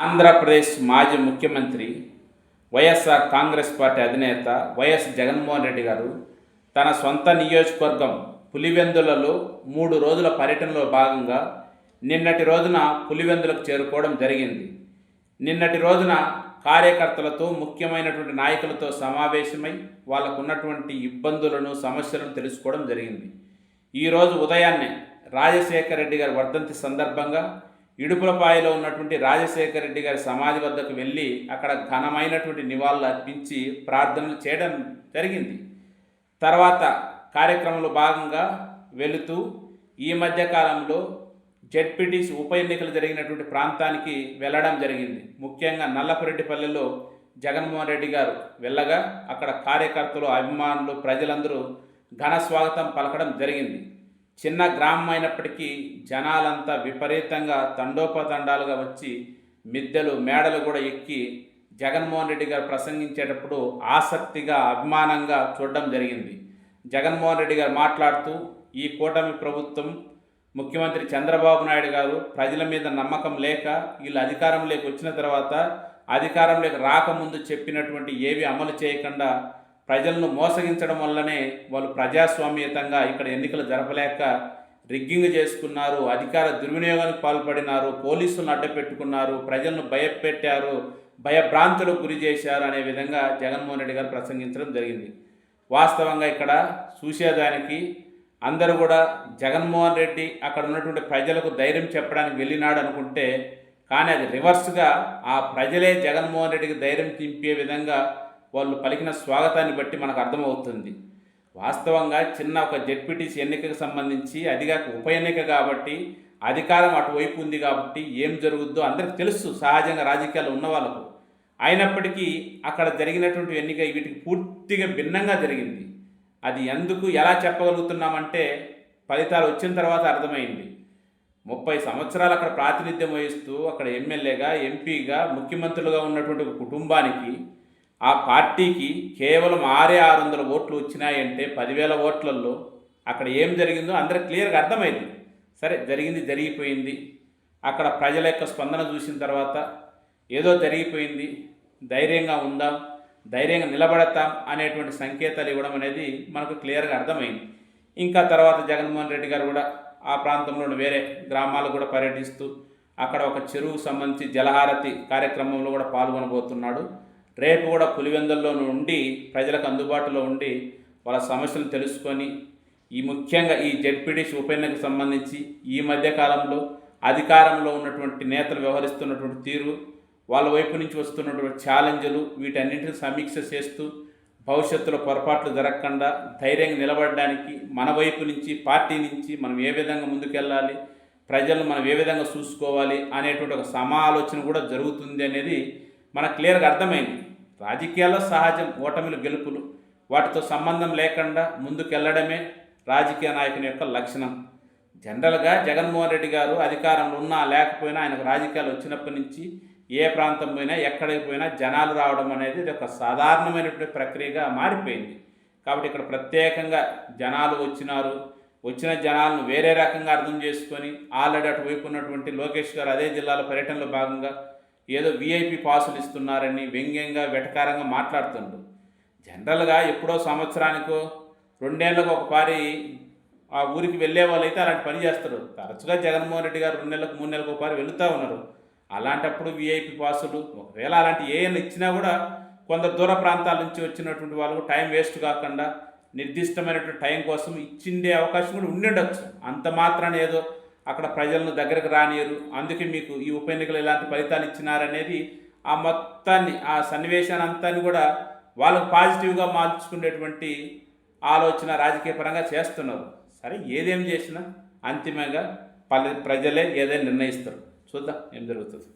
ఆంధ్రప్రదేశ్ మాజీ ముఖ్యమంత్రి వైఎస్ఆర్ కాంగ్రెస్ పార్టీ అధినేత వైఎస్ జగన్మోహన్ రెడ్డి గారు తన సొంత నియోజకవర్గం పులివెందులలో మూడు రోజుల పర్యటనలో భాగంగా నిన్నటి రోజున పులివెందులకు చేరుకోవడం జరిగింది. నిన్నటి రోజున కార్యకర్తలతో ముఖ్యమైనటువంటి నాయకులతో సమావేశమై వాళ్ళకున్నటువంటి ఇబ్బందులను సమస్యలను తెలుసుకోవడం జరిగింది. ఈరోజు ఉదయాన్నే రాజశేఖర రెడ్డి గారి వర్ధంతి సందర్భంగా ఇడుపులపాయలో ఉన్నటువంటి రాజశేఖర రెడ్డి గారి సమాధి వద్దకు వెళ్ళి అక్కడ ఘనమైనటువంటి నివాళులు అర్పించి ప్రార్థనలు చేయడం జరిగింది. తర్వాత కార్యక్రమంలో భాగంగా వెళుతూ ఈ మధ్యకాలంలో జెడ్పీటీసీ ఉప ఎన్నికలు జరిగినటువంటి ప్రాంతానికి వెళ్ళడం జరిగింది. ముఖ్యంగా నల్లపురెడ్డిపల్లెలో జగన్మోహన్ రెడ్డి గారు వెళ్ళగా అక్కడ కార్యకర్తలు అభిమానులు ప్రజలందరూ ఘన స్వాగతం పలకడం జరిగింది. చిన్న గ్రామం అయినప్పటికీ జనాలంతా విపరీతంగా తండోపతండాలుగా వచ్చి మిద్దెలు మేడలు కూడా ఎక్కి జగన్మోహన్ రెడ్డి గారు ప్రసంగించేటప్పుడు ఆసక్తిగా అభిమానంగా చూడడం జరిగింది. జగన్మోహన్ రెడ్డి గారు మాట్లాడుతూ ఈ కూటమి ప్రభుత్వం ముఖ్యమంత్రి చంద్రబాబు నాయుడు గారు ప్రజల మీద నమ్మకం లేక వీళ్ళు అధికారంలోకి వచ్చిన తర్వాత అధికారంలోకి రాకముందు చెప్పినటువంటి ఏవి అమలు చేయకుండా ప్రజలను మోసగించడం వల్లనే వాళ్ళు ప్రజాస్వామ్యతంగా ఇక్కడ ఎన్నికలు జరపలేక రిగ్గింగ్ చేసుకున్నారు అధికార దుర్వినియోగానికి పాల్పడినారు పోలీసులను అడ్డపెట్టుకున్నారు ప్రజలను భయపెట్టారు భయభ్రాంతులకు గురి చేశారు అనే విధంగా జగన్మోహన్ రెడ్డి గారు ప్రసంగించడం జరిగింది. వాస్తవంగా ఇక్కడ చూసేదానికి అందరూ కూడా జగన్మోహన్ రెడ్డి అక్కడ ఉన్నటువంటి ప్రజలకు ధైర్యం చెప్పడానికి వెళ్ళినాడు అనుకుంటే కానీ అది రివర్స్గా ఆ ప్రజలే జగన్మోహన్ రెడ్డికి ధైర్యం తింపే విధంగా వాళ్ళు పలికిన స్వాగతాన్ని బట్టి మనకు అర్థమవుతుంది. వాస్తవంగా చిన్న ఒక జెడ్పీటీసీ ఎన్నికకు సంబంధించి అదిగాక ఉప ఎన్నిక కాబట్టి అధికారం అటువైపు ఉంది కాబట్టి ఏం జరుగుద్దో అందరికి తెలుసు సహజంగా రాజకీయాలు ఉన్న వాళ్ళకు. అయినప్పటికీ అక్కడ జరిగినటువంటి ఎన్నిక వీటికి పూర్తిగా భిన్నంగా జరిగింది. అది ఎందుకు ఎలా చెప్పగలుగుతున్నామంటే ఫలితాలు వచ్చిన తర్వాత అర్థమైంది. ముప్పై సంవత్సరాలు అక్కడ ప్రాతినిధ్యం వహిస్తూ అక్కడ ఎమ్మెల్యేగా ఎంపీగా ముఖ్యమంత్రులుగా ఉన్నటువంటి ఒక కుటుంబానికి ఆ పార్టీకి కేవలం ఆరే ఆరు వందల ఓట్లు వచ్చినాయంటే పదివేల ఓట్లలో అక్కడ ఏం జరిగిందో అందరికి క్లియర్గా అర్థమైంది. సరే జరిగింది జరిగిపోయింది. అక్కడ ప్రజల యొక్క స్పందన చూసిన తర్వాత ఏదో జరిగిపోయింది. ధైర్యంగా ఉందాం ధైర్యంగా నిలబడతాం అనేటువంటి సంకేతాలు ఇవ్వడం అనేది మనకు క్లియర్గా అర్థమైంది. ఇంకా తర్వాత జగన్మోహన్ రెడ్డి గారు కూడా ఆ ప్రాంతంలోని వేరే గ్రామాలు కూడా పర్యటిస్తూ అక్కడ ఒక చెరువుకు సంబంధించి జలహారతి కార్యక్రమంలో కూడా పాల్గొనబోతున్నాడు. రేపు కూడా పులివెందుల్లో ఉండి ప్రజలకు అందుబాటులో ఉండి వాళ్ళ సమస్యలు తెలుసుకొని ఈ ముఖ్యంగా ఈ జెడ్పీటీసీ ఉప ఎన్నికకు సంబంధించి ఈ మధ్య కాలంలో అధికారంలో ఉన్నటువంటి నేతలు వ్యవహరిస్తున్నటువంటి తీరు వాళ్ళ వైపు నుంచి వస్తున్నటువంటి ఛాలెంజ్లు వీటన్నింటిని సమీక్ష చేస్తూ భవిష్యత్తులో పొరపాట్లు జరగకుండా ధైర్యంగా నిలబడడానికి మన వైపు నుంచి పార్టీ నుంచి మనం ఏ విధంగా ముందుకెళ్ళాలి ప్రజలను మనం ఏ విధంగా చూసుకోవాలి అనేటువంటి ఒక సమాలోచన కూడా జరుగుతుంది అనేది మనకు క్లియర్గా అర్థమైంది. రాజకీయాల్లో సహజం ఓటమిలు గెలుపులు వాటితో సంబంధం లేకుండా ముందుకెళ్ళడమే రాజకీయ నాయకుని యొక్క లక్షణం. జనరల్గా జగన్మోహన్ రెడ్డి గారు అధికారంలో ఉన్నా లేకపోయినా ఆయనకు రాజకీయాలు వచ్చినప్పటి నుంచి ఏ ప్రాంతం పోయినా ఎక్కడికి పోయినా జనాలు రావడం అనేది ఇది ఒక సాధారణమైనటువంటి ప్రక్రియగా మారిపోయింది. కాబట్టి ఇక్కడ ప్రత్యేకంగా జనాలు వచ్చినారు. వచ్చిన జనాలను వేరే రకంగా అర్థం చేసుకొని ఆల్రెడీ అటువైపు ఉన్నటువంటి లోకేష్ గారు అదే జిల్లాలో పర్యటనలో భాగంగా ఏదో విఐపి పాసులు ఇస్తున్నారని వ్యంగ్యంగా వెటకారంగా మాట్లాడుతుండ్రు జనరల్గా ఎప్పుడో సంవత్సరానికో రెండేళ్ళకు ఒకసారి ఆ ఊరికి వెళ్ళే వాళ్ళైతే అలాంటి పని చేస్తారు. తరచుగా జగన్మోహన్ రెడ్డి గారు రెండు నెలలకు మూడు నెలలకు ఒకసారి వెళుతూ ఉన్నారు. అలాంటప్పుడు విఐపి పాసులు ఒకవేళ అలాంటి ఏఎన్ ఇచ్చినా కూడా కొందరు దూర ప్రాంతాల నుంచి వచ్చినటువంటి వాళ్ళకు టైం వేస్ట్ కాకుండా నిర్దిష్టమైనటువంటి టైం కోసం ఇచ్చిండే అవకాశం కూడా ఉండిండొచ్చు. అంత మాత్రాన ఏదో అక్కడ ప్రజలను దగ్గరకు రానియరు. అందుకే మీకు ఈ ఉప ఎన్నికలు ఎలాంటి ఫలితాలు ఇచ్చినారనేది ఆ మొత్తాన్ని ఆ సన్నివేశాన్ని అంతాన్ని కూడా వాళ్ళకు పాజిటివ్గా మార్చుకునేటువంటి ఆలోచన రాజకీయ పరంగా చేస్తున్నారు. సరే ఏదేం చేసినా అంతిమంగా పల్లె ప్రజలే ఏదైనా నిర్ణయిస్తారు. చూద్దాం ఏం జరుగుతుంది.